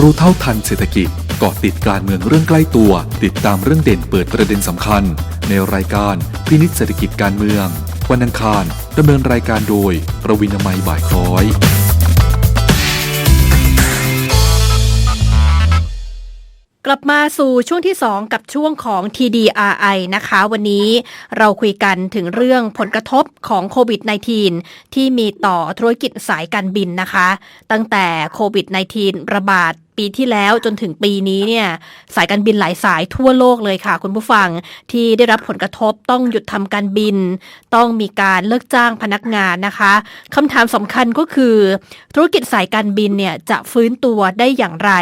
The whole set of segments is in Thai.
รู้เท่าทันเศรษฐกิจเกาะติดการเมืองเรื่องใกล้ตัว ติดตามเรื่องเด่นเปิดประเด็นสำคัญ ในรายการพินิจเศรษฐกิจการเมือง วันอังคารดำเนินรายการโดย ประวินามัยบ่ายคล้อย กลับมาสู่ช่วงที่ 2 กับช่วงของ TDRI นะคะ วันนี้เราคุยกันถึงเรื่องผลกระทบของโควิด -19 ที่มีต่อธุรกิจสายการบินนะคะ ตั้งแต่โควิด -19 ระบาดปีที่แล้วจนถึงปีนี้เนี่ยสายการบินหลายสายทั่วโลกเลยค่ะ คุณผู้ฟังที่ได้รับผลกระทบต้องหยุดทำการบิน ต้องมีการเลิกจ้างพนักงานนะคะคำถามสำคัญก็คือ ธุรกิจสายการบินเนี่ยจะฟื้นตัวได้อย่างไร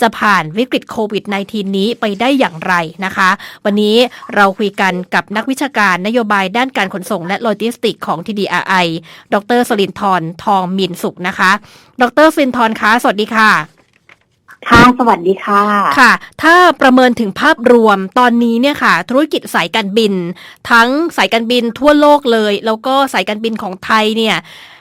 จะผ่านวิกฤตโควิด -19 นี้ไปได้อย่างไรนะคะ วันนี้เราคุยกันกับนักวิชาการนโยบายด้านการขนส่งและโลจิสติกของ TDRI ดรสลินทร์ทองมินสุขนะคะ ดรสลินทร์คะสวัสดีค่ะ ค่ะ สวัสดีค่ะ ค่ะ ถ้าประเมินถึงภาพรวมตอนนี้เนี่ยค่ะ ธุรกิจสายการบิน ทั้งสายการบินทั่วโลกเลย แล้วก็สายการบินของไทยเนี่ย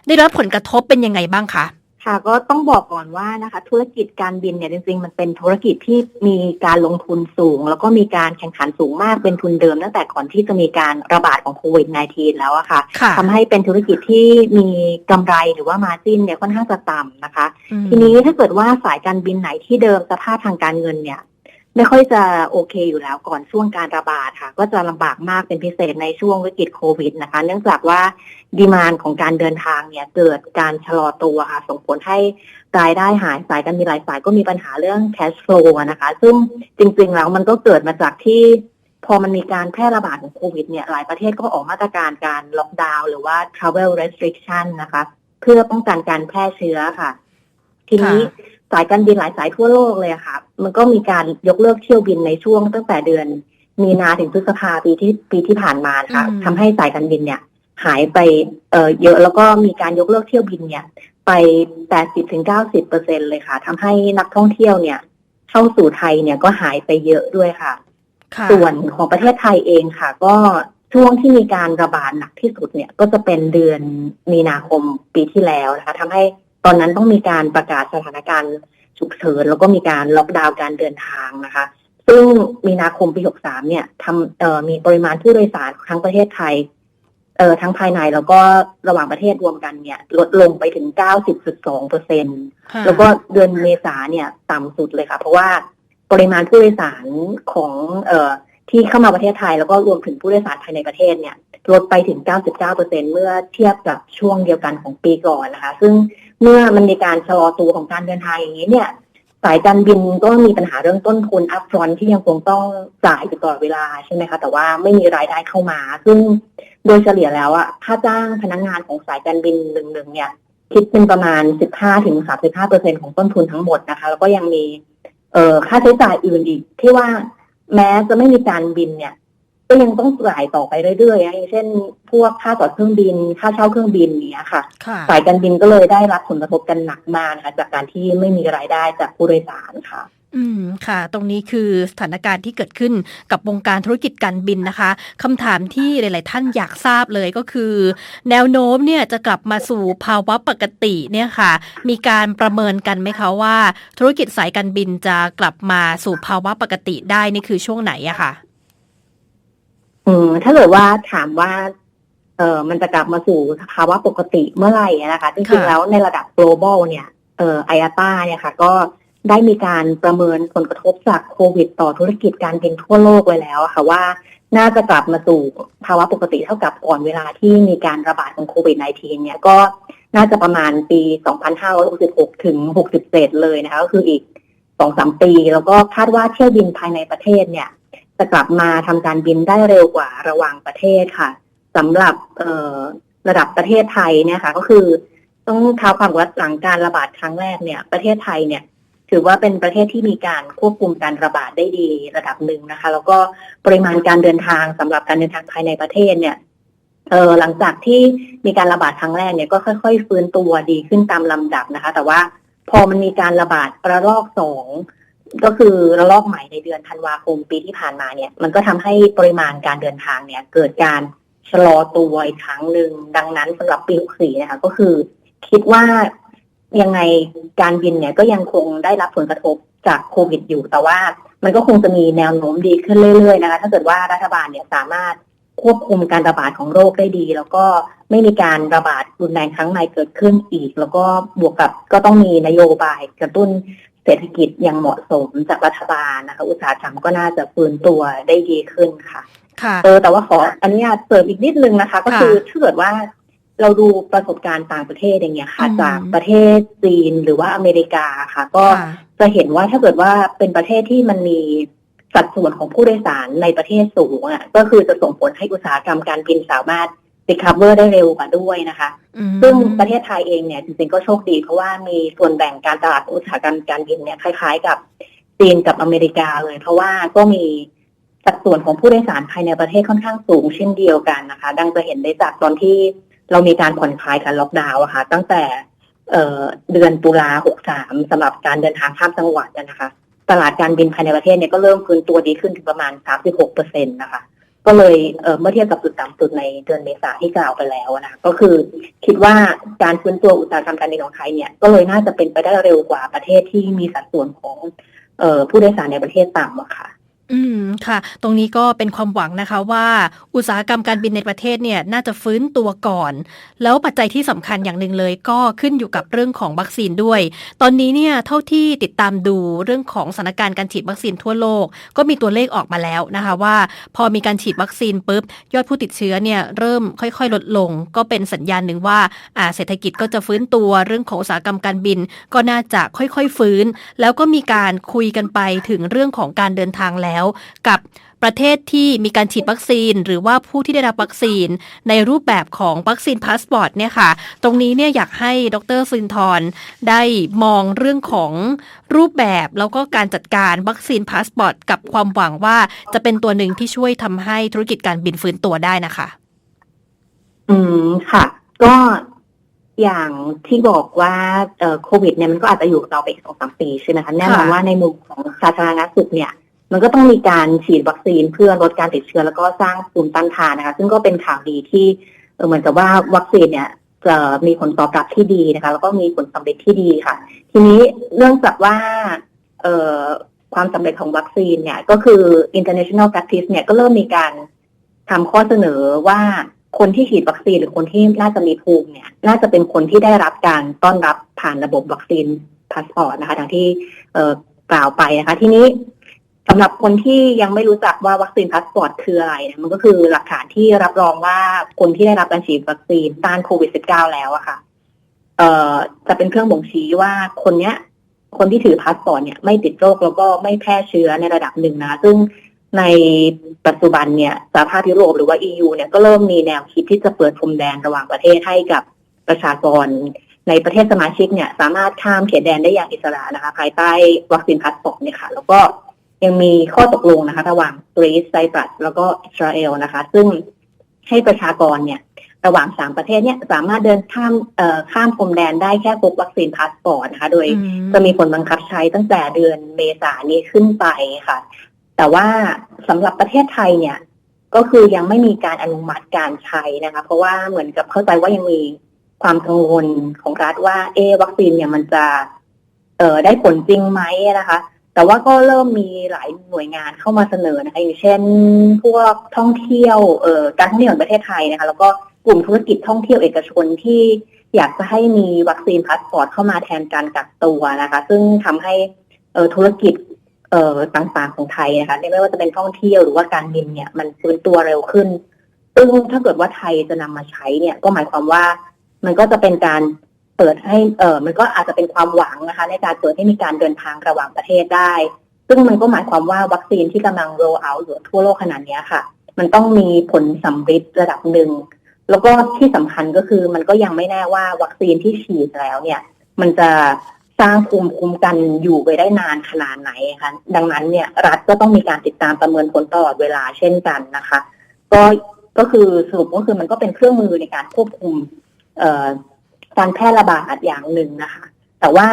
ได้รับผลกระทบเป็นยังไงบ้างคะ ค่ะก็ต้องบอกก่อนว่านะคะ ธุรกิจการบินเนี่ยจริงๆ มันเป็นธุรกิจที่มีการลงทุนสูง แล้วก็มีการแข่งขันสูงมากเป็นทุนเดิมตั้งแต่ก่อนที่จะมีการระบาดของโควิด -19 แล้วอะค่ะค่ะทำให้เป็นธุรกิจที่มีกำไรหรือว่ามาจิ้นเนี่ยค่อนข้างจะต่ำนะคะอืมทีนี้ถ้าเกิดว่าสายการบินไหนที่เดิมสภาพทางการเงินเนี่ย ไม่ค่อยจะโอเคอยู่แล้วก่อนช่วงการระบาดค่ะ ก็จะลำบากมากเป็นพิเศษในช่วงวิกฤตโควิดนะคะ เนื่องจากว่าดีมานของการเดินทางเนี่ยเกิดการชะลอตัวค่ะ ส่งผลให้รายได้หายสายการบินหลายสายก็มีปัญหาเรื่อง cash flow อะนะคะ ซึ่งจริงๆแล้วมันก็เกิดมาจากที่พอมันมีการแพร่ระบาดของโควิดเนี่ยหลายประเทศก็ออกมาตรการการล็อกดาวน์หรือว่า travel restriction นะคะ เพื่อป้องกันการแพร่เชื้อค่ะ ทีนี้ สายการบินหลายสายทั่วโลกเลยอะค่ะ มันก็มีการยกเลิกเที่ยวบินในช่วงตั้งแต่เดือน มีนาถึงพฤษภาปีที่ปีที่ผ่านมานะคะอืมทำให้สายการบินเนี่ย หายไปเอ่อเยอะแล้วก็มีการยกเลิกเที่ยวบินเนี่ย ไป80ถึง90เปอร์เซ็นเลยค่ะทำให้นักท่องเที่ยวเนี่ย เข้าสู่ไทยเนี่ยก็หายไปเยอะด้วยค่ะค่ะ ส่วนของประเทศไทยเองค่ะ ก็ช่วงที่มีการระบาดหนักที่สุดเนี่ย ก็จะเป็นเดือนมีนาคมปีที่แล้วนะคะทำให้ ตอนนั้นต้องมีการประกาศสถานการณ์ฉุกเฉินแล้วก็มีการล็อกดาวน์การเดินทางนะคะ ซึ่งมีนาคมปี63เนี่ยทำเอ่อมีปริมาณผู้โดยสารทั้งประเทศไทยเอ่อทั้งภายในแล้วก็ระหว่างประเทศรวมกันเนี่ย ลดลงไปถึง 90.2เปอร์เซ็นต์ค่ะแล้วก็เดือนเมษาเนี่ยต่ำสุดเลยค่ะ เพราะว่าปริมาณผู้โดยสารของเอ่อที่เข้ามาประเทศไทย แล้วก็รวมถึงผู้โดยสารภายในประเทศเนี่ย ลดไปถึง 99เปอร์เซ็นเมื่อเทียบกับช่วงเดียวกันของปีก่อนนะคะ ซึ่ง เมื่อมันมีการชะลอตัวของการเดินทางอย่างนี้เนี่ย สายการบินก็มีปัญหาเรื่องต้นทุนอัพฟรอนที่ยังคงต้องจ่ายอยู่ตลอดเวลาใช่ไหมคะ แต่ว่าไม่มีรายได้เข้ามา ซึ่งโดยเฉลี่ยแล้วอะค่าจ้างพนักงานของสายการบินหนึ่งๆเนี่ย คิดเป็นประมาณ 15ถึง35เปอร์เซ็นของต้นทุนทั้งหมดนะคะ แล้วก็ยังมีเอ่อค่าใช้จ่ายอื่นอีกที่ว่าแม้จะไม่มีการบินเนี่ย ก็ยังต้องจ่ายต่อไปเรื่อยๆนะอย่างเช่น พวกค่าต่อเครื่องบิน ค่าเช่าเครื่องบินอย่างเนี้ยค่ะค่ะสายการบินก็เลยได้รับผลกระทบกันหนักมากนะคะจากการที่ไม่มีรายได้จากผู้โดยสารค่ะอืมค่ะ ตรงนี้คือสถานการณ์ที่เกิดขึ้นกับวงการธุรกิจการบินนะคะคำถามที่หลาย ๆ ท่านอยากทราบเลยก็คือ แนวโน้มเนี่ยจะกลับมาสู่ภาวะปกติเนี่ยค่ะ มีการประเมินกันไหมคะว่า ธุรกิจสายการบินจะกลับมาสู่ภาวะปกติได้นี่คือช่วงไหนอะค่ะ อืมถ้าเกิดว่าถามว่า เออมันจะกลับมาสู่ภาวะปกติเมื่อไหร่อะนะคะจริงๆค่ะแล้วในระดับ global เนี่ยเออไออาต้าเนี่ยค่ะ ก็ได้มีการประเมินผลกระทบจากโควิด ต่อธุรกิจการบินทั่วโลกไว้แล้วอะค่ะว่าน่าจะกลับมาสู่ภาวะปกติเท่ากับก่อนเวลาที่มีการระบาดของโควิด -19 เนี่ยก็น่าจะประมาณปี 2566 ถึง 67 เลยนะคะก็คืออีก 2-3 ปี แล้วก็คาดว่าเที่ยวบินภายในประเทศเนี่ย จะกลับมาทำการบินได้เร็วกว่าระหว่างประเทศค่ะสำหรับระดับประเทศไทยเนี่ยค่ะก็คือต้องท้าความว่าหลังการระบาดครั้งแรกเนี่ย ประเทศไทยเนี่ย ถือว่าเป็นประเทศที่มีการควบคุมการระบาดได้ดีระดับหนึ่งนะคะ แล้วก็ปริมาณการเดินทางสำหรับการเดินทางภายในประเทศเนี่ยเออหลังจากที่มีการระบาดครั้งแรกเนี่ยก็ค่อย ๆ ฟื้นตัวดีขึ้นตามลำดับนะคะ แต่ว่าพอมันมีการระบาดระลอกสอง ก็คือระลอกใหม่ในเดือนธันวาคมปีที่ผ่านมาเนี่ย มันก็ทำให้ปริมาณการเดินทางเนี่ย เกิดการชะลอตัวอีกครั้งหนึ่งดังนั้นสำหรับปี64นะคะ ก็คือคิดว่ายังไงการบินเนี่ยก็ยังคงได้รับผลกระทบจากโควิดอยู่ แต่ว่ามันก็คงจะมีแนวโน้มดีขึ้นเรื่อยๆนะคะ ถ้าเกิดว่ารัฐบาลเนี่ยสามารถควบคุมการระบาดของโรคได้ดี แล้วก็ไม่มีการระบาดรุนแรงครั้งใหม่เกิดขึ้นอีก แล้วก็บวกกับก็ต้องมีนโยบายกระตุ้น เศรษฐกิจอย่างเหมาะสมจากรัฐบาลนะคะ อุตสาหกรรมก็น่าจะฟื้นตัวได้ดีขึ้นค่ะค่ะเออแต่ว่าขออนุญาตเสริมอีกนิดนึงนะคะ ก็คือถ้าเกิดว่าเราดูประสบการณ์ต่างประเทศอย่างเงี้ยค่ะอืมจากประเทศจีนหรือว่าอเมริกาค่ะ ก็ค่ะจะเห็นว่าถ้าเกิดว่าเป็นประเทศที่มันมีสัดส่วนของผู้โดยสารในประเทศสูงอะก็คือจะส่งผลให้อุตสาหกรรมการบินสามารถ recover ได้เร็วกว่าด้วยนะคะอืม ซึ่งประเทศไทยเองเนี่ยจริงๆก็โชคดีเพราะว่ามีส่วนแบ่งการตลาดอุตสาหกรรมการบินเนี่ยคล้าย ๆ กับจีนกับอเมริกาเลย เพราะว่าก็มีสัดส่วนของผู้โดยสารภายในประเทศค่อนข้างสูงเช่นเดียวกันนะคะ ดังจะเห็นได้จากตอนที่เรามีการผ่อนคลายการล็อกดาวน์อะค่ะตั้งแต่เเดือนตุลา63สำหรับการเดินทางข้ามจังหวัดนะคะ ตลาดการบินภายในประเทศเนี่ยก็เริ่มฟื้นตัวดีขึ้นถึงประมาณ36เปอร์เซ็นต์นะคะ ก็เลยเเมื่อเทียบกับจุดต่ำสุดในเดือนเมษาที่กล่าวไปแล้วนะก็คือคิดว่าการฟื้นตัวอุตสาหกรรมการบินของไทยเนี่ยก็เลยน่าจะเป็นไปได้เร็วกว่าประเทศที่มีสัดส่วนของออผู้โดยสารในประเทศต่ำอะค่ะ อืมค่ะ ตรงนี้ก็เป็นความหวังนะคะว่าอุตสาหกรรมการบินในประเทศเนี่ยน่าจะฟื้นตัวก่อน แล้วปัจจัยที่สำคัญอย่างหนึ่งเลยก็ขึ้นอยู่กับเรื่องของวัคซีนด้วย ตอนนี้เนี่ยเท่าที่ติดตามดูเรื่องของสถานการณ์การฉีดวัคซีนทั่วโลก ก็มีตัวเลขออกมาแล้วนะคะว่า พอมีการฉีดวัคซีนปุ๊บยอดผู้ติดเชื้อเนี่ยเริ่มค่อย ๆ ลดลง ก็เป็นสัญญาณหนึ่งว่าอ่าเศรษฐกิจก็จะฟื้นตัวเรื่องของอุตสาหกรรมการบิน ก็น่าจะค่อยๆฟื้น แล้วก็มีการคุยกันไปถึงเรื่องของการเดินทางแล้วกับประเทศที่มีการฉีดวัคซีน หรือว่าผู้ที่ได้รับวัคซีนในรูปแบบของวัคซีนพาสปอร์ตเนี่ยค่ะ ตรงนี้เนี่ยอยากให้ดรซินทรได้มองเรื่องของรูปแบบแล้วก็การจัดการวัคซีนพาสปอร์ตกับความหวังว่าจะเป็นตัวหนึ่งที่ช่วยทำให้ธุรกิจการบินฟื้นตัวได้นะคะ อืมค่ะ ก็อย่างที่บอกว่าเอ่อโควิดเนี่ยมันก็อาจจะอยู่กับเราไปอีกสองสามปีใช่ไหมคะแน่นอนว่าในมุมของสาธารณสุขเนี่ย มันก็ต้องมีการฉีดวัคซีนเพื่อลดการติดเชื้อแล้วก็สร้างภูมิต้านทานนะคะ ซึ่งก็เป็นข่าวดีที่เหมือนกับว่าวัคซีนเนี่ยจะมีผลตอบรับที่ดีนะคะ แล้วก็มีผลสำเร็จที่ดีค่ะ ทีนี้เนื่องจากว่าเความสำเร็จของวัคซีนเนี่ยก็คือ international practice เนี่ยก็เริ่มมีการทำข้อเสนอว่าคนที่ฉีดวัคซีนหรือคนที่น่าจะมีภูมิเนี่ย น่าจะเป็นคนที่ได้รับการต้อนรับผ่านระบบวัคซีนพาสปอร์ตนะคะดังที่กล่าวไปนะคะ ทีนี้ สำหรับคนที่ยังไม่รู้จักว่าวัคซีนพาสปอร์ตคืออะไรเนี่ยมันก็คือหลักฐานที่รับรองว่าคนที่ได้รับการฉีดวัคซีนต้านโควิด -19 แล้วอะค่ะ เอ่อจะเป็นเครื่องบ่งชี้ว่าคนเนี้ย คนที่ถือพาสปอร์ตเนี่ยไม่ติดโรคแล้วก็ไม่แพร่เชื้อในระดับหนึ่งนะ ซึ่งในปัจจุบันเนี่ยสหภาพยุโรปหรือว่า EU เนี่ยก็เริ่มมีแนวคิดที่จะเปิดพรมแดนระหว่างประเทศให้กับประชากรในประเทศสมาชิกเนี่ย สามารถข้ามเขตแดนได้อย่างอิสระนะคะ ภายใต้วัคซีนพาสปอร์ตเนี่ยค่ะ แล้วก็ ยังมีข้อตกลงนะคะ ระหว่างกรีซไซปรัสแล้วก็อิสราเอลนะคะ ซึ่งให้ประชากรเนี่ย ระหว่างสามประเทศเนี่ยสามารถเดินข้ามเอ่อข้ามพรมแดนได้แค่พกวัคซีนพาสปอร์ตนะคะ โดยอืมจะมีผลบังคับใช้ตั้งแต่เดือนเมษายนนี้ขึ้นไปค่ะ แต่ว่าสำหรับประเทศไทยเนี่ย ก็คือยังไม่มีการอนุมัติการใช้นะคะ เพราะว่าเหมือนกับเข้าใจว่ายังมีความกังวลของรัฐว่า เอะวัคซีนเนี่ยมันจะเอ่อได้ผลจริงไหมนะคะ แต่ว่าก็เริ่มมีหลายหน่วยงานเข้ามาเสนอนะคะอย่างเช่น พวกท่องเที่ยวเอ่อการท่องเที่ยวแห่งประเทศไทยนะคะ แล้วก็กลุ่มธุรกิจท่องเที่ยวเอกชนที่อยากจะให้มีวัคซีนพาสปอร์ตเข้ามาแทนการกักตัวนะคะ ซึ่งทำให้เอ่อธุรกิจเอ่อต่างๆของไทยนะคะไม่ว่าจะเป็นท่องเที่ยวหรือว่าการบินเนี่ย มันฟื้นตัวเร็วขึ้นซึ่งถ้าเกิดว่าไทยจะนำมาใช้เนี่ย ก็หมายความว่ามันก็จะเป็นการ เปิดให้เออมันก็อาจจะเป็นความหวังนะคะ ในการเปิดให้มีการเดินทางระหว่างประเทศได้ ซึ่งมันก็หมายความว่าวัคซีนที่กำลัง roll out อยู่ทั่วโลกขนาดนี้ค่ะ มันต้องมีผลสำฤทธิ์ระดับหนึ่ง แล้วก็ที่สำคัญก็คือมันก็ยังไม่แน่ว่าวัคซีนที่ฉีดแล้วเนี่ย มันจะสร้างภูมิคุ้มกันอยู่ไปได้นานขนาดไหนคะดังนั้นเนี่ยรัฐก็ต้องมีการติดตามประเมินผลตลอดเวลาเช่นกันนะคะ ก็ก็คือสรุปก็คือมันก็เป็นเครื่องมือในการควบคุมเอ่อ การแพร่ระบาดอย่างหนึ่งนะคะ แต่ว่า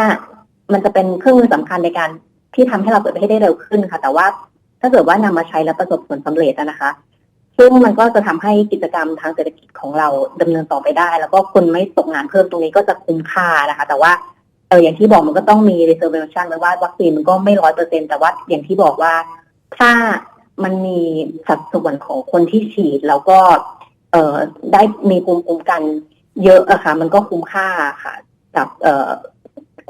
มันจะเป็นเครื่องมือสำคัญในการที่ทำให้เราเปิดประเทศได้เร็วขึ้นค่ะ แต่ว่าถ้าเกิดว่านำมาใช้แล้วประสบผลสำเร็จนะคะ ซึ่งมันก็จะทำให้กิจกรรมทางเศรษฐกิจของเราดำเนินต่อไปได้ แล้วก็คนไม่ตกงานเพิ่มตรงนี้ก็จะคุ้มค่านะคะ แต่ว่าเอออย่างที่บอกมันก็ต้องมี reservation ไว้ว่าวัคซีนมันก็ไม่ร้อยเปอร์เซ็นแต่ว่าอย่างที่บอกว่าถ้ามันมีสัดส่วนของคนที่ฉีดแล้วก็เออได้มีภูมิคุ้มกัน เยอะอะค่ะ มันก็คุ้มค่าค่ะ กับเอ่อ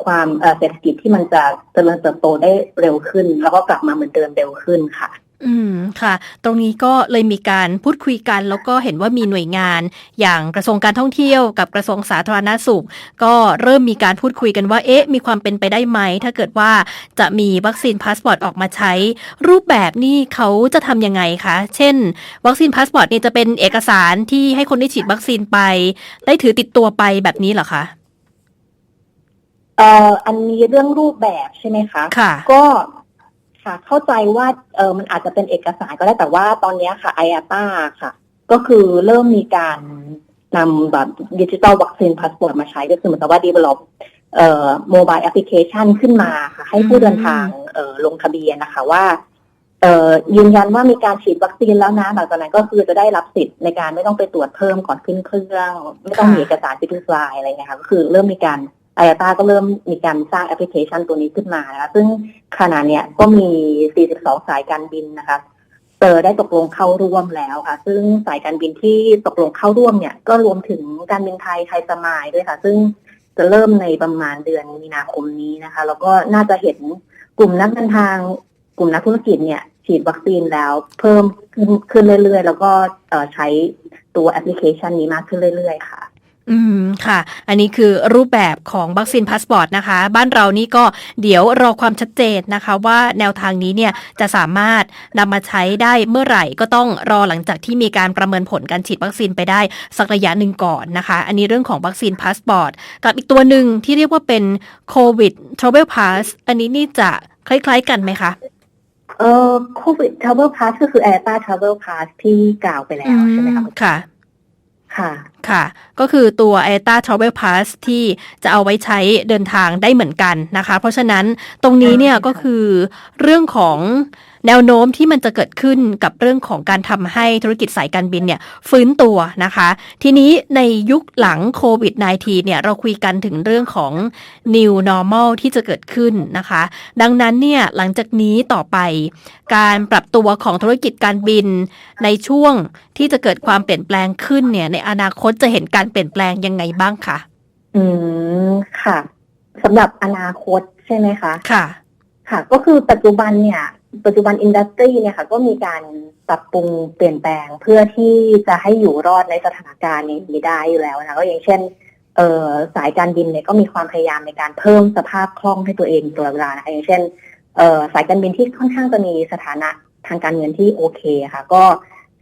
ความเอ่อเศรษฐกิจที่มันจะเจริญเติบโตได้เร็วขึ้น แล้วก็กลับมาเหมือนเดิมเร็วขึ้นค่ะ อืมค่ะ ตรงนี้ก็เลยมีการพูดคุยกัน แล้วก็เห็นว่ามีหน่วยงาน อย่างกระทรวงการท่องเที่ยวกับกระทรวงสาธารณสุข ก็เริ่มมีการพูดคุยกันว่าเอ๊ะ มีความเป็นไปได้ไหม ถ้าเกิดว่าจะมีวัคซีนพาสปอร์ตออกมาใช้ รูปแบบนี่เขาจะทำยังไงคะเช่น วัคซีนพาสปอร์ตนี่จะเป็นเอกสารที่ให้คนที่ฉีดวัคซีนไป ได้ถือติดตัวไปแบบนี้เหรอคะเอ่ออันนี้เรื่องรูปแบบใช่ไหมคะค่ะก็ ค่ะ เข้าใจว่าเออมันอาจจะเป็นเอกสารก็ได้แต่ว่าตอนเนี้ยค่ะไออาตาค่ะ ก็คือเริ่มมีการนำแบบดิจิ t a ลวัคซีนพาสปอร์ตมาใช้ก็คือเหมือนกับว่า develop เอ่อโมบายแอปพลิเคชันขึ้นมาค่ะ ให้ผู้อืมเดินทางเอ่อลงทะเบียนนะคะว่าเอ่อยืนยันว่ามีการฉีดวัคซีนแล้วนะหลังจากนั้นก็คือจะได้รับสิทธิ์ในการไม่ต้องไปตรวจเพิ่มก่อนขึ้นเครื่อง ไม่ต้องมีเอกสารฟิสิกส์อะไรเงี้ยค่ะก็คือเริ่มมีการ ไอ a ตาก็เริ่มมีการสร้างแอปพลิเคชันตัวนี้ขึ้นมานะคะซึ่งขณะเนี้ยก็มี 42 สายการบินนะคะเตอได้ตกลงเข้าร่วมแล้วค่ะ ซึ่งสายการบินที่ตกลงเข้าร่วมเนี่ย ก็รวมถึงการบินไทยไทยสมายด้วยค่ะ ซึ่งจะเริ่มในประมาณเดือนมีนาคมนี้นะคะ แล้วก็น่าจะเห็นกลุ่มนักเดินทาง กลุ่มนักธุรกิจเนี่ย ฉีดวัคซีนแล้วเพิ่มขึ้นเรื่อยๆ แล้วก็ใช้ตัวแอปพลิเคชันนี้มากขึ้นเรื่อยๆ ค่ะ อืมค่ะ อันนี้คือรูปแบบของวัคซีนพาสปอร์ตนะคะ บ้านเรานี่ก็เดี๋ยวรอความชัดเจนนะคะ ว่าแนวทางนี้เนี่ยจะสามารถนำมาใช้ได้เมื่อไหร่ก็ต้องรอหลังจากที่มีการประเมินผลการฉีดวัคซีนไปได้สักระยะหนึ่งก่อนนะคะ อันนี้เรื่องของวัคซีนพาสปอร์ตกับอีกตัวหนึ่งที่เรียกว่าเป็นโควิด Travel Pass อันนี้นี่จะคล้ายๆกันไหมคะเอ่อโควิดทราเวลพาสก็คือแอร์ตาทราเวลพาสที่กล่าวไปแล้วใช่ไหมคะอืค่ะ ค่ะ ค่ะ ก็คือตัว a t a Travel Pass ที่จะเอาไว้ใช้เดินทางได้เหมือนกันนะคะ เพราะฉะนั้นตรงนี้เนี่ยใช่ค่ะก็คือเรื่องของ แนวโน้มที่มันจะเกิดขึ้นกับเรื่องของการทำให้ธุรกิจสายการบินเนี่ยฟื้นตัวนะคะ ทีนี้ในยุคหลังโควิด -19 เนี่ยเราคุยกันถึงเรื่องของ new normal ที่จะเกิดขึ้นนะคะ ดังนั้นเนี่ยหลังจากนี้ต่อไป การปรับตัวของธุรกิจการบิน ในช่วงที่จะเกิดความเปลี่ยนแปลงขึ้นเนี่ยในอนาคตจะเห็นการเปลี่ยนแปลงยังไงบ้างคะ อืมค่ะสำหรับอนาคตใช่ไหมคะ ค่ะ ค่ะ ก็คือปัจจุบันเนี่ย ปัจจุบันอินดัสทรีเนี่ยค่ะก็มีการปรับปรุงเปลี่ยนแปลงเพื่อที่จะให้อยู่รอดในสถานการณ์นี้ได้อยู่แล้วนะก็อย่างเช่นเสายการบินเนี่ยก็มีความพยายามในการเพิ่มสภาพคล่องให้ตัวเองตลอดเวลานะคะอย่างเช่นสายการบินที่ค่อนข้างจะมีสถานะทางการเงินที่โอเคค่ะ ก็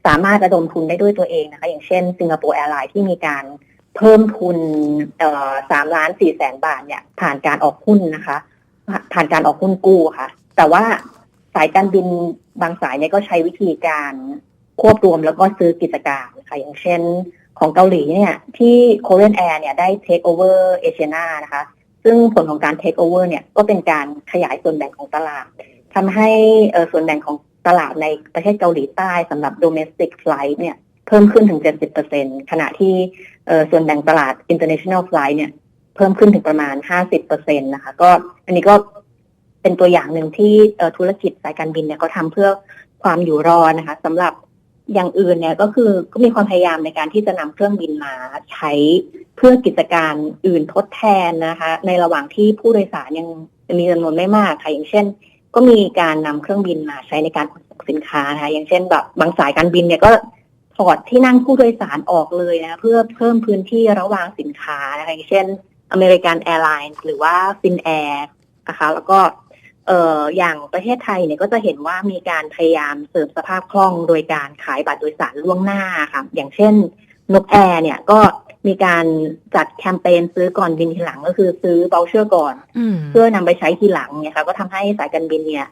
สามารถระดมทุนได้ด้วยตัวเองนะคะ อย่างเช่นสิงคโปร์แอร์ไลน์ที่มีการเพิ่มทุนสามล้านสี่แสนบาทเนี่ยผ่านการออกหุ้นนะคะ ผ่านการออกหุ้นกู้ค่ะ แต่ว่า สายการบินบางสายเนี่ยก็ใช้วิธีการควบรวมแล้วก็ซื้อกิจการค่ะอย่างเช่นของเกาหลีเนี่ยที่ Korean Air เนี่ยได้ take over Asiana นะคะ ซึ่งผลของการ take over เนี่ยก็เป็นการขยายส่วนแบ่งของตลาดทำให้เอ่อส่วนแบ่งของตลาดในประเทศเกาหลีใต้สำหรับ domestic flight เนี่ยเพิ่มขึ้นถึง 70%ขณะที่เอ่อส่วนแบ่งตลาด international flight เนี่ยเพิ่มขึ้นถึงประมาณ 50%นะคะ ก็อันนี้ก็ เป็นตัวอย่างหนึ่งที่ธุรกิจสายการบินเนี่ยก็ทำเพื่อความอยู่รอดนะคะสำหรับอย่างอื่นเนี่ยก็คือก็มีความพยายามในการที่จะนำเครื่องบินมาใช้เพื่อกิจการอื่นทดแทนนะคะ ในระหว่างที่ผู้โดยสารยังมีจำนวนไม่มากค่ะอย่างเช่น ก็มีการนำเครื่องบินมาใช้ในการขนส่งสินค้านะคะอย่างเช่นแบบบางสายการบินเนี่ยก็ถอดที่นั่งผู้โดยสารออกเลยนะเพื่อเพิ่มพื้นที่ระหว่างสินค้านะคะอย่างเช่นอเมริกันแอร์ไลน์หรือว่าฟินแอร์นะคะแล้วก็ เอ่ออย่างประเทศไทยเนี่ยก็จะเห็นว่ามีการพยายามเสริมสภาพคล่องโดยการขายบัตรโดยสารล่วงหน้าค่ะอย่างเช่นนกแอร์เนี่ยก็มีการจัดแคมเปญซื้อก่อนบินทีหลังก็คือซื้อเบลเชอร์ก่อนอืมเพื่อนำไปใช้ทีหลังเนี่ยค่ะก็ทำให้สายการบินเนี่ย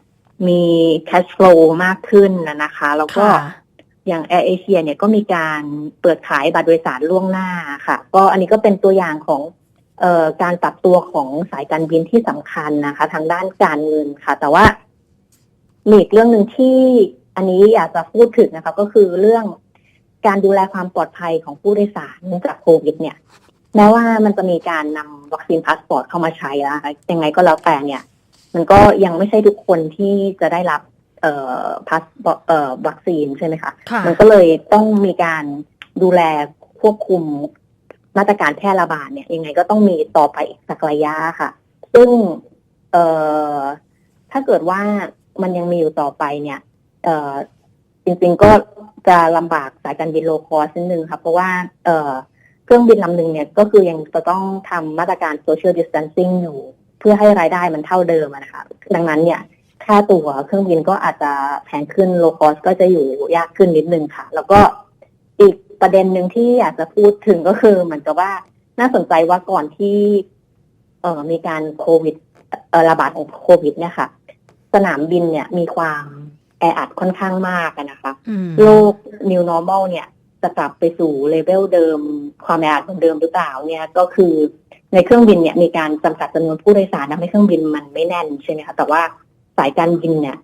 มี cash flow มากขึ้นนะนะคะ แล้วก็ค่ะอย่างแอร์เอเชียเนี่ยก็มีการเปิดขายบัตรโดยสารล่วงหน้าค่ะ ก็อันนี้ก็เป็นตัวอย่างของเอ่อ การปรับตัวของสายการบินที่สำคัญนะคะ ทางด้านการเงินค่ะ แต่ว่ามีอีกเรื่องหนึ่งที่อันนี้อยากจะพูดถึงนะคะ ก็คือเรื่องการดูแลความปลอดภัยของผู้โดยสารเนื่องจากโควิด เนี่ยแม้ว่ามันจะมีการนำวัคซีนพาสปอร์ตเข้ามาใช้แล้วนะคะยังไงก็แล้วแต่เนี่ย มันก็ยังไม่ใช่ทุกคนที่จะได้รับเอ่อพาสเอ่อวัคซีนใช่ไหมคะค่ะมันก็เลยต้องมีการดูแลควบคุม มาตรการแพร่ระบาดเนี่ยยังไงก็ต้องมีต่อไปอีกสักระยะค่ะ ซึ่งเอ่อถ้าเกิดว่ามันยังมีอยู่ต่อไปเนี่ย เอ่อจริงๆก็จะลำบากสายการบินโลคอสนิดนึงค่ะเพราะว่า เอ่อเครื่องบินลำหนึ่งเนี่ยก็คือยังจะต้องทำมาตรการ social distancing อยู่ เพื่อให้รายได้มันเท่าเดิมนะคะ ดังนั้นเนี่ย ค่าตั๋วเครื่องบินก็อาจจะแพงขึ้นโลคอสก็จะอยู่ยากขึ้นนิดนึงค่ะ แล้วก็ ประเด็นหนึ่งที่อยากจะพูดถึงก็คือเหมือนกับว่าน่าสนใจว่าก่อนที่ เอ่อมีการโควิดเอ่อระบาดของโควิด เนี่ยค่ะ สนามบินเนี่ยมีความแออัดค่อนข้างมากอะนะคะอืมโลก new normal เนี่ยจะกลับไปสู่เลเวลเดิม ความแออัดเหมือนเดิมหรือเปล่าเนี่ยก็คือในเครื่องบินเนี่ยมีการจำกัดจำนวนผู้โดยสารทำให้เครื่องบินมันไม่แน่นใช่ไหมคะแต่ว่าสายการบินเนี่ย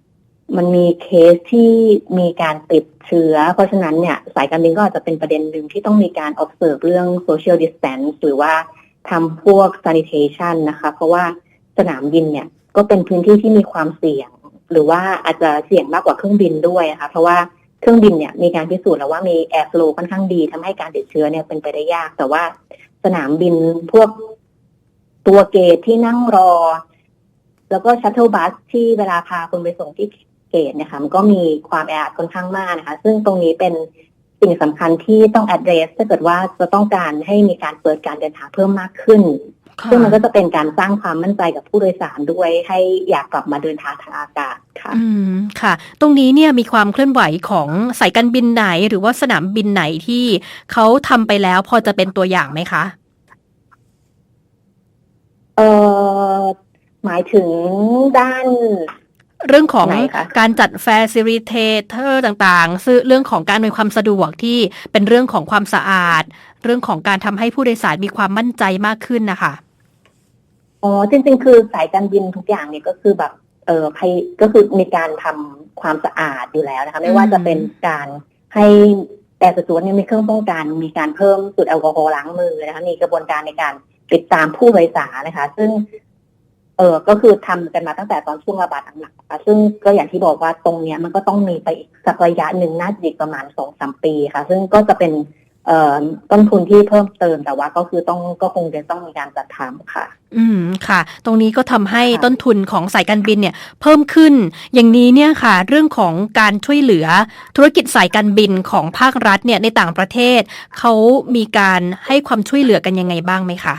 มันมีเคสที่มีการติด เชื้อ เพราะฉะนั้นเนี่ยสายการบินก็อาจจะเป็นประเด็นหนึ่งที่ต้องมีการ observe เรื่อง social distance หรือว่าทำพวก sanitation นะคะ เพราะว่าสนามบินเนี่ยก็เป็นพื้นที่ที่มีความเสี่ยง หรือว่าอาจจะเสี่ยงมากกว่าเครื่องบินด้วยนะคะเพราะว่าเครื่องบินเนี่ยมีการพิสูจน์แล้วว่ามี air flow ค่อนข้างดีทำให้การติดเชื้อเนี่ยเป็นไปได้ยาก แต่ว่าสนามบินพวกตัวเกตที่นั่งรอ แล้วก็ชัตเทิลบัสที่เวลาพาคนไปส่งที่ เกตเนี่ยค่ะมันก็มีความแออัดค่อนข้างมากนะคะ ซึ่งตรงนี้เป็นสิ่งสำคัญที่ต้อง address ถ้าเกิดว่าจะต้องการให้มีการเปิดการเดินทางเพิ่มมากขึ้นค่ะซึ่งมันก็จะเป็นการสร้างความมั่นใจกับผู้โดยสารด้วยให้อยากกลับมาเดินทางทางอากาศค่ะ อืม ค่ะ ตรงนี้เนี่ยมีความเคลื่อนไหวของสายการบินไหน หรือว่าสนามบินไหนที่เขาทำไปแล้วพอจะเป็นตัวอย่างไหมคะ เอ่อหมายถึงด้าน เรื่องของไหนคะการจัด facilitator ต่างๆ ซึ่งเรื่องของการอำนวยความสะดวกที่เป็นเรื่องของความสะอาด เรื่องของการทำให้ผู้โดยสารมีความมั่นใจมากขึ้นนะคะอ๋อจริง ๆ คือสายการบินทุกอย่างเนี่ยก็คือแบบเออพยก็คือมีการทำความสะอาดอยู่แล้วนะคะไม่ว่าจะเป็นการให้แอร์สจวตเนี่ยมีเครื่องป้องกันมีการเพิ่มจุดแอลกอฮอล์ล้างมือนะคะมีกระบวนการในการติดตามผู้โดยสารนะคะ ซึ่ง เออก็คือทำกันมาตั้งแต่ตอนช่วงระบาดหนักๆนะคะซึ่งก็อย่างที่บอกว่าตรงเนี้ยมันก็ต้องมีไปอีกสักระยะหนึ่งน่าจะอีกประมาณสองสามปีค่ะ ซึ่งก็จะเป็นเอ่อต้นทุนที่เพิ่มเติมแต่ว่าก็คือต้องก็คงจะต้องมีการจัดทำค่ะ อืมค่ะ ตรงนี้ก็ทำให้ค่ะต้นทุนของสายการบินเนี่ยเพิ่มขึ้น อย่างนี้เนี่ยค่ะ เรื่องของการช่วยเหลือธุรกิจสายการบินของภาครัฐเนี่ยในต่างประเทศเขามีการให้ความช่วยเหลือกันยังไงบ้างไหมคะ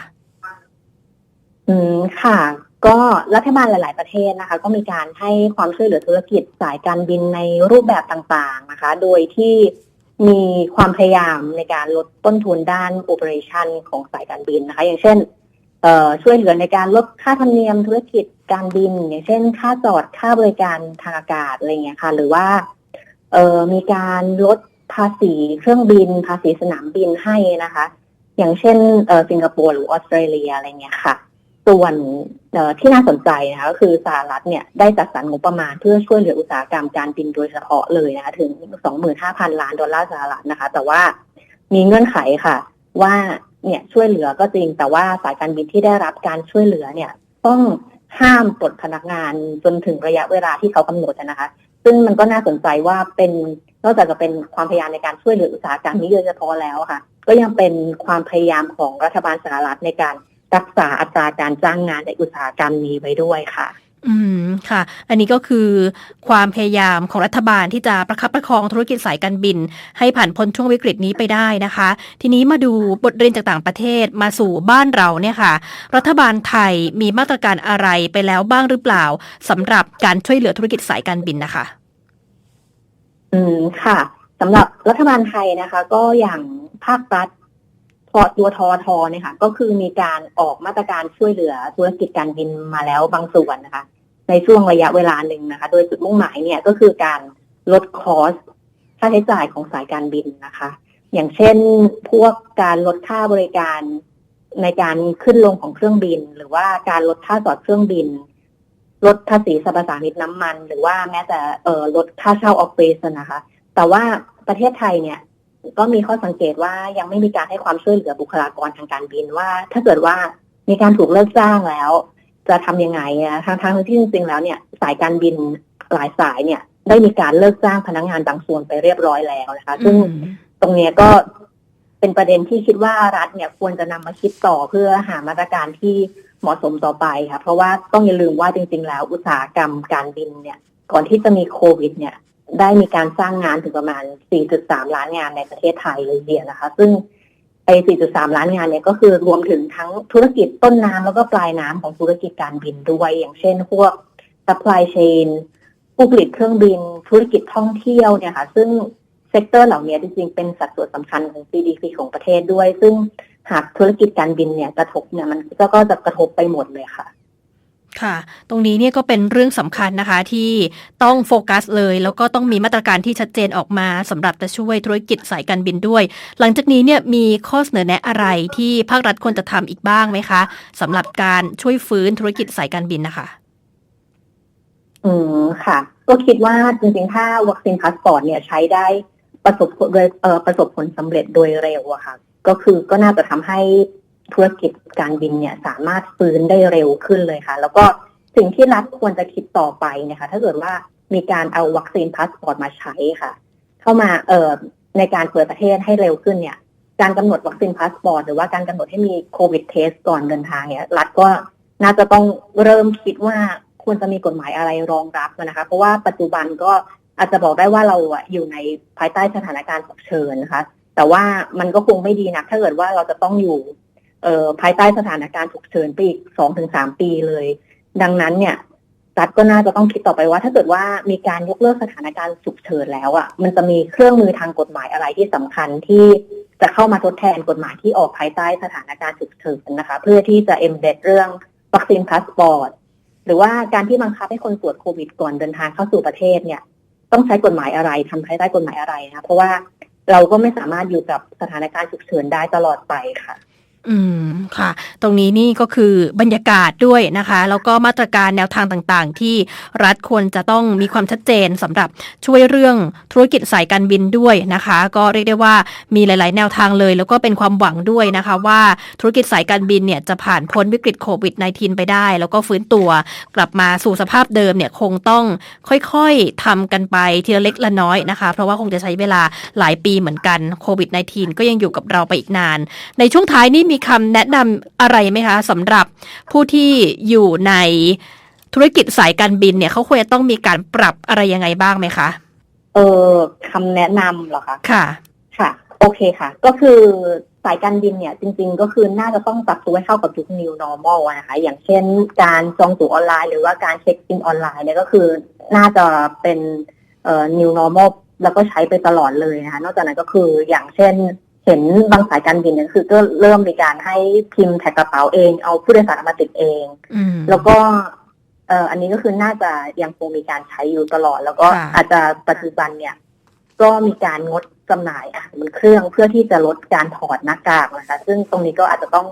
อืมค่ะ ก็รัฐบาลหลาย ๆ ประเทศนะคะ ก็มีการให้ความช่วยเหลือธุรกิจสายการบินในรูปแบบต่างๆนะคะ โดยที่มีความพยายามในการลดต้นทุนด้านโอเปอเรชันของสายการบินนะคะ อย่างเช่นช่วยเหลือในการลดค่าธรรมเนียมธุรกิจการบิน อย่างเช่น ค่าจอดค่าบริการทางอากาศอะไรเงี้ยค่ะ หรือว่าเออมีการลดภาษีเครื่องบิน ภาษีสนามบินให้นะคะ อย่างเช่นสิงคโปร์หรือออสเตรเลียอะไรเงี้ยค่ะ ส่วนที่น่าสนใจนะคะก็คือสหรัฐเนี่ยได้จัดสรรงบประมาณเพื่อช่วยเหลืออุตสาหกรรมการบินโดยเฉพาะเลยนะคะถึง 25,000 ล้านดอลลาร์สหรัฐนะคะ แต่ว่ามีเงื่อนไขค่ะ ว่าเนี่ยช่วยเหลือก็จริง แต่ว่าสายการบินที่ได้รับการช่วยเหลือเนี่ย ต้องห้ามปลดพนักงานจนถึงระยะเวลาที่เขากำหนดนะคะ ซึ่งมันก็น่าสนใจว่าเป็นนอกจากจะเป็นความพยายามในการช่วยเหลืออุตสาหกรรมนี้โดยเฉพาะแล้วค่ะ ก็ยังเป็นความพยายามของรัฐบาลสหรัฐในการ รักษาอัตราการจ้างงานในอุตสาหกรรมนี้ไว้ด้วยค่ะ อืมค่ะ อันนี้ก็คือความพยายามของรัฐบาลที่จะประคับประคองธุรกิจสายการบิน ให้ผ่านพ้นช่วงวิกฤตนี้ไปได้นะคะ ทีนี้มาดูบทเรียนจากต่างประเทศมาสู่บ้านเราเนี่ยค่ะ รัฐบาลไทยมีมาตรการอะไรไปแล้วบ้างหรือเปล่าสำหรับการช่วยเหลือธุรกิจสายการบินนะคะ อืมค่ะสำหรับรัฐบาลไทยนะคะ ก็อย่างภาครัฐ พอตัวทอทอเนี่ยค่ะ ก็คือมีการออกมาตรการช่วยเหลือธุรกิจการบินมาแล้วบางส่วนนะคะ ในช่วงระยะเวลาหนึ่งนะคะ โดยจุดมุ่งหมายเนี่ยก็คือการลดคอสค่าใช้จ่ายของสายการบินนะคะ อย่างเช่นพวกการลดค่าบริการในการขึ้นลงของเครื่องบิน หรือว่าการลดค่าจอดเครื่องบิน ลดภาษีสรรพสามิตน้ำมัน หรือว่าแม้แต่เอ่อลดค่าเช่าออฟฟิศนะคะ แต่ว่าประเทศไทยเนี่ย ก็มีข้อสังเกตว่ายังไม่มีการให้ความช่วยเหลือบุคลากรทางการบินว่า ถ้าเกิดว่ามีการถูกเลิกจ้างแล้ว จะทำยังไงอะทางทางที่จริงๆแล้วเนี่ย สายการบินหลายสายเนี่ย ได้มีการเลิกจ้างพนักงานบางส่วนไปเรียบร้อยแล้วนะคะ ซึ่งอืมตรงเนี้ยก็เป็นประเด็นที่คิดว่ารัฐเนี่ยควรจะนำมาคิดต่อเพื่อหามาตรการที่เหมาะสมต่อไปค่ะ เพราะว่าต้องอย่าลืมว่าจริง ๆ แล้วอุตสาหกรรมการบินเนี่ย ก่อนที่จะมีโควิด เนี่ย ได้มีการสร้างงานถึงประมาณ 4.3 ล้านงานในประเทศไทยเลยเดียวนะคะ ซึ่งไอ้4.3 ล้านงานเนี่ยก็คือรวมถึงทั้งธุรกิจต้นน้ำแล้วก็ปลายน้ำของธุรกิจการบินด้วย อย่างเช่น พวก supply chain ผู้ผลิตเครื่องบินธุรกิจท่องเที่ยวเนี่ยค่ะ ซึ่งเซกเตอร์เหล่านี้จริงๆเป็นสัดส่วนสำคัญของ GDP ของประเทศด้วย ซึ่งหากธุรกิจการบินเนี่ยกระทบเนี่ยมันก็จะกระทบไปหมดเลยค่ะ ค่ะ ตรงนี้เนี่ยก็เป็นเรื่องสำคัญนะคะที่ต้องโฟกัสเลย แล้วก็ต้องมีมาตรการที่ชัดเจนออกมาสำหรับจะช่วยธุรกิจสายการบินด้วย หลังจากนี้เนี่ยมีข้อเสนอแนะอะไรที่ภาครัฐควรจะทำอีกบ้างไหมคะสำหรับการช่วยฟื้นธุรกิจสายการบินนะคะ อืมค่ะ ก็คิดว่าจริงๆถ้าวัคซีนพาสปอร์ตเนี่ยใช้ได้ประสบผลประสบผลสำเร็จโดยเร็วอะค่ะ ก็คือก็น่าจะทำให้ ธุรกิจการบินเนี่ยสามารถฟื้นได้เร็วขึ้นเลยค่ะ แล้วก็สิ่งที่รัฐควรจะคิดต่อไปเนะคะ ถ้าเกิดว่ามีการเอาวัคซีนพาสปอร์ตมาใช้ค่ะ เข้ามาเอ่อในการเปิดประเทศให้เร็วขึ้นเนี่ย การกำหนดวัคซีนพาสปอร์ตหรือว่าการกำหนดให้มีโควิดเทสก่อนเดินทางเนี่ยรัฐก็น่าจะต้องเริ่มคิดว่าควรจะมีกฎหมายอะไรรองรับนะคะ เพราะว่าปัจจุบันก็อาจจะบอกได้ว่าเราอยู่ในภายใต้สถานการณ์ฉุกเฉินนะคะ แต่ว่ามันก็คงไม่ดีนะถ้าเกิดว่าเราจะต้องอยู่ ภายใต้สถานการณ์ฉุกเฉินไปอีกสองถึงสามปีเลย ดังนั้นเนี่ยรัฐก็น่าจะต้องคิดต่อไปว่า ถ้าเกิดว่ามีการยกเลิกสถานการณ์ฉุกเฉินแล้วอะ่ะ มันจะมีเครื่องมือทางกฎหมายอะไรที่สำคัญที่จะเข้ามาทดแทนกฎหมายที่ออกภายใต้สถานการณ์ฉุกเฉินนะคะ เพื่อที่จะเอ็มเดเรื่องวัคซีนพาสปอร์ตหรือว่าการที่บังคับให้คนตรวจโควิดก่อนเดินทางเข้าสู่ประเทศเนี่ย ต้องใช้กฎหมายอะไรทำภายใต้กฎหมายอะไรนะคะเพราะว่าเราก็ไม่สามารถอยู่กับสถานการณ์ฉุกเฉินได้ตลอดไปค่ะ อืมค่ะ ตรงนี้นี่ก็คือบรรยากาศด้วยนะคะ แล้วก็มาตรการแนวทางต่างๆ ที่รัฐควรจะต้องมีความชัดเจนสำหรับช่วยเรื่องธุรกิจสายการบินด้วยนะคะ ก็เรียกได้ว่ามีหลาย ๆ แนวทางเลย แล้วก็เป็นความหวังด้วยนะคะ ว่าธุรกิจสายการบินเนี่ยจะผ่านพ้นวิกฤตโควิด -19 ไปได้ แล้วก็ฟื้นตัวกลับมาสู่สภาพเดิมเนี่ยคงต้องค่อยๆทำกันไปทีละเล็กละน้อยนะคะ เพราะว่าคงจะใช้เวลาหลายปีเหมือนกันโควิด -19 ก็ยังอยู่กับเราไปอีกนาน ในช่วงท้ายนี่มีคำแนะนำอะไรไหมคะสำหรับผู้ที่อยู่ในธุรกิจสายการบินเนี่ยเขาควรจะต้องมีการปรับอะไรยังไงบ้างไหมคะ เออคำแนะนำเหรอคะ ค่ะ ค่ะ โอเคค่ะ ก็คือสายการบินเนี่ยจริง ๆ ก็คือน่าจะต้องปรับตัวให้เข้ากับยุค new normal อะนะคะ อย่างเช่น การจองตั๋วออนไลน์หรือว่าการเช็คอินออนไลน์เนี่ยก็คือน่าจะเป็นเอ่อ new normal แล้วก็ใช้ไปตลอดเลยนะคะ นอกจากนั้นก็คืออย่างเช่น เห็นบางสายการบินเนี่ยคือก็เริ่มมีการให้พิมพ์แท็กกระเป๋าเอง เอาผู้โดยสารเอามาติดเองอืมแล้วก็เอ่ออันนี้ก็คือน่าจะยังคงมีการใช้อยู่ตลอด แล้วก็ค่ะอาจจะปัจจุบันเนี่ย ก็มีการงดจำหน่ายอาหารบนเครื่องเพื่อที่จะลดการถอดหน้ากากนะคะ ซึ่งตรงนี้ก็อาจจะต้อง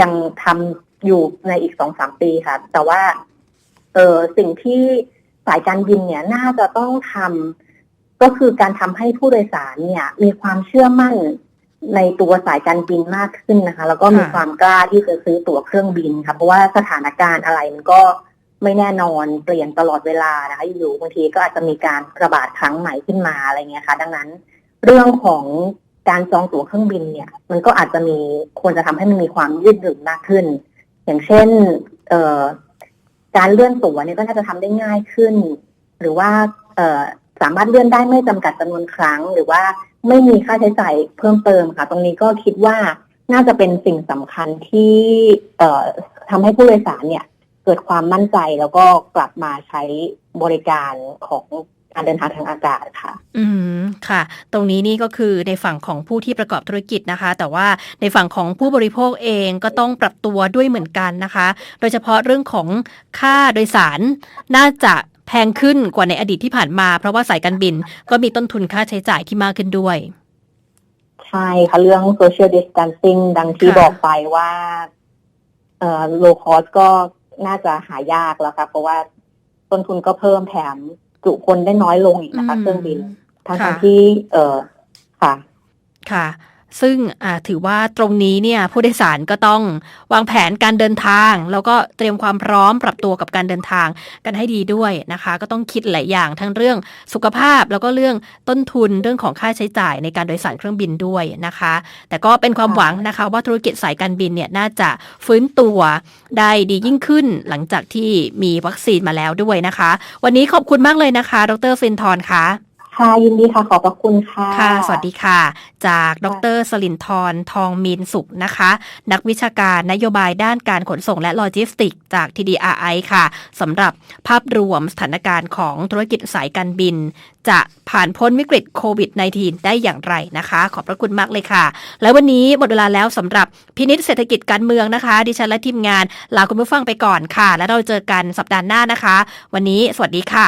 ยังทำอยู่ในอีกสองสามปีค่ะ แต่ว่า เออสิ่งที่สายการบินเนี่ยน่าจะต้องทำก็คือการทำให้ผู้โดยสารเนี่ย มีความเชื่อมั่น ในตัวสายการบินมากขึ้นนะคะ แล้วก็มีค่ะความกล้าที่จะซื้อตั๋วเครื่องบินค่ะเพราะว่าสถานการณ์อะไรมันก็ไม่แน่นอนเปลี่ยนตลอดเวลานะคะอยู่ๆบางทีก็อาจจะมีการระบาดครั้งใหม่ขึ้นมาอะไรเงี้ยค่ะ ดังนั้น เรื่องของการจองตั๋วเครื่องบินเนี่ย มันก็อาจจะมีควรจะทำให้มันมีความยืดหยุ่นมากขึ้น อย่างเช่น เอ่อการเลื่อนตั๋วเนี่ยก็น่าจะทำได้ง่ายขึ้น หรือว่า เอ่อ สามารถเลื่อนได้ไม่จำกัดจำนวนครั้ง หรือว่าไม่มีค่าใช้จ่ายเพิ่มเติมค่ะ ตรงนี้ก็คิดว่าน่าจะเป็นสิ่งสำคัญที่เอ่อทำให้ผู้โดยสารเนี่ย เกิดความมั่นใจแล้วก็กลับมาใช้บริการของการเดินทางทางอากาศค่ะ อืม ค่ะ ตรงนี้นี่ก็คือในฝั่งของผู้ที่ประกอบธุรกิจนะคะ แต่ว่าในฝั่งของผู้บริโภคเองก็ต้องปรับตัวด้วยเหมือนกันนะคะ โดยเฉพาะเรื่องของค่าโดยสารน่าจะ แพงขึ้นกว่าในอดีตที่ผ่านมา เพราะว่าสายการบินก็มีต้นทุนค่าใช้จ่ายที่มากขึ้นด้วย ใช่ค่ะ เรื่อง social distancing ดังที่ค่ะบอกไปว่าเอ่อ low cost ก็น่าจะหายากแล้วค่ะเพราะว่าต้นทุนก็เพิ่มแถมจุคนได้น้อยลงอีกนะคะเครื่องบินทั้งค่ะๆที่ เอ่อค่ะ ค่ะ ซึ่งถือว่าตรงนี้เนี่ยผู้โดยสารก็ต้องวางแผนการเดินทาง แล้วก็เตรียมความพร้อมปรับตัวกับการเดินทางกันให้ดีด้วยนะคะ ก็ต้องคิดหลายอย่างทั้งเรื่องสุขภาพแล้วก็เรื่องต้นทุนเรื่องของค่าใช้จ่ายในการโดยสารเครื่องบินด้วยนะคะ แต่ก็เป็นความหวังนะคะว่าธุรกิจสายการบินเนี่ยน่าจะฟื้นตัวได้ดียิ่งขึ้นหลังจากที่มีวัคซีนมาแล้วด้วยนะคะ วันนี้ขอบคุณมากเลยนะคะ ดรฟินทรค่ะ ค่ะยินดีค่ะขอบพระคุณค่ะ ค่ะ สวัสดีค่ะ จากดรสลินทรทองมีนสุขนะคะ นักวิชาการนโยบายด้านการขนส่งและโลจิสติกส์จาก TDRI ค่ะสำหรับภาพรวมสถานการณ์ของธุรกิจสายการบิน จะผ่านพ้นวิกฤตโควิด -19 ได้อย่างไรนะคะ ขอบพระคุณมากเลยค่ะ แล้ววันนี้หมดเวลาแล้วสำหรับพินิษเศรษฐกิจการเมืองนะคะ ดิฉันและทีมงานลาคุณผู้ฟังไปก่อนค่ะ แล้วเราเจอกันสัปดาห์หน้านะคะ วันนี้สวัสดีค่ะ